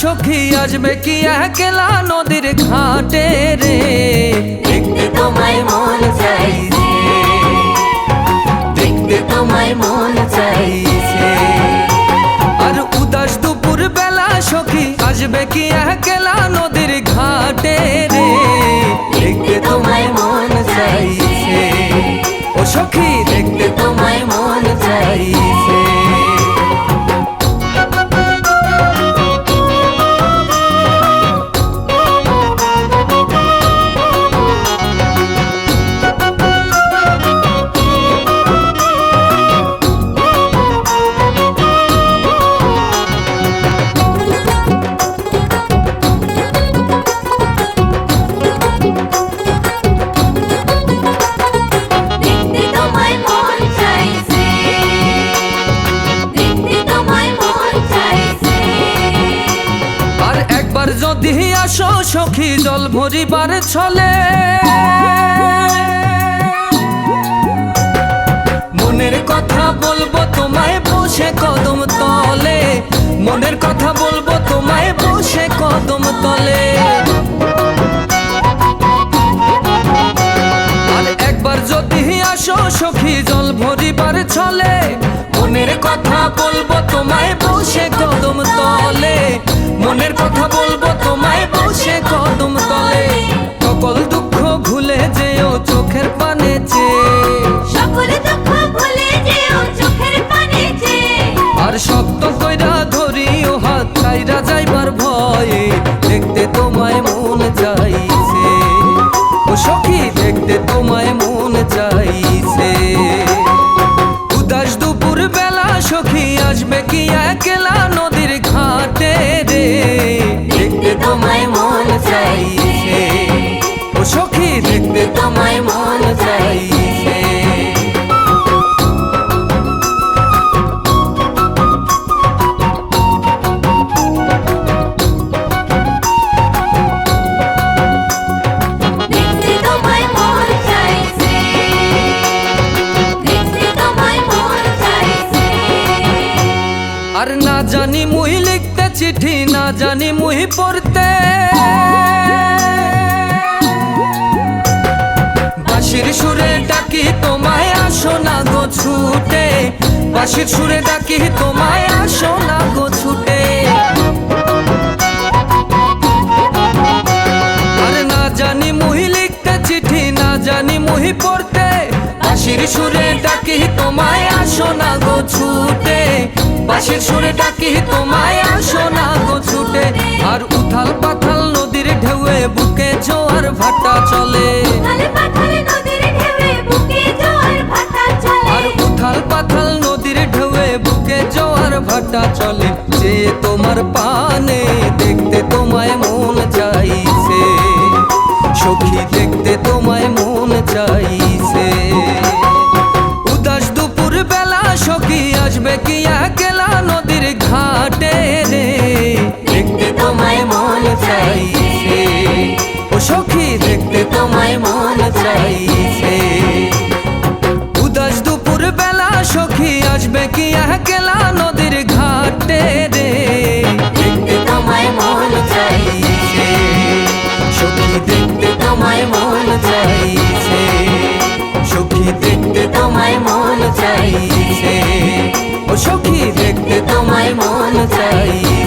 সখী আসবে কি একলা নদীর ঘাটে রে? দেখতে তোমায় মন চাইছে। দেখতে তোমায় মন চাইছে। আর উদাস দুপুর বেলা সখী আসবে কি একলা যদি আসো সখী জল ভরিবার ছলে, মনের কথা বলব তোমায় বসে কদম তলে, মনের কথা বলব তোমায় বসে কদম তলে। একবার যদি আসো সখী জল ভরিবার ছলে, মনের কথা বলব তোমায় বসে কদম তলে, মনের কথা বলব হাত যাইবার ভয়ে দেখতে তোমায় মন চাইছে। ও সখী, দেখতে তোমায় মন চাইছে। উদাস দুপুর বেলা সখী, আসবে কি একলা নদীর ঘাটে রে? দেখতে তোমায় মন চাইছে। আর না জানি মুই লিখতে চিঠি, না জানি মুই পড়তে। বাঁশির সুরে ডাকি, তোমায় আসো না গো ছুটে। বাঁশির সুরে ডাকি, তোমায় আসো না গো ছুটে। আর না জানি মুই লিখতে চিঠি, না জানি মুই পড়তে। বাঁশির সুরে ডাকি, তোমায় আসো না গো ছুটে। বাঁশির সুরে ডাকি তোমায় আসো না গো ছুটে। আর উথাল পাথাল নদীর ঢেউয়ে বুকে জোয়ার ভাটা চলে। আর উথাল পাথাল নদীর ঢেউয়ে বুকে জোয়ার ভাটা চলে। যে তোমার পানে দেখতে তোমায় মন চাইছে সখী দেখতে তোমায় মন চাইছে। চাইছে। ও সখী, দেখতে তোমায় মন চাইছে। উদাস দুপুর বেলা সখী, আসবে কি একলা নদীর ঘাটে রে? দেখতে তোমায় মন চাইছে। সখী, দেখতে তোমায় মন চাইছে। সখী, দেখতে তোমায় মন চাইছে। ও সখী, দেখতে তোমায় মন চাইছে।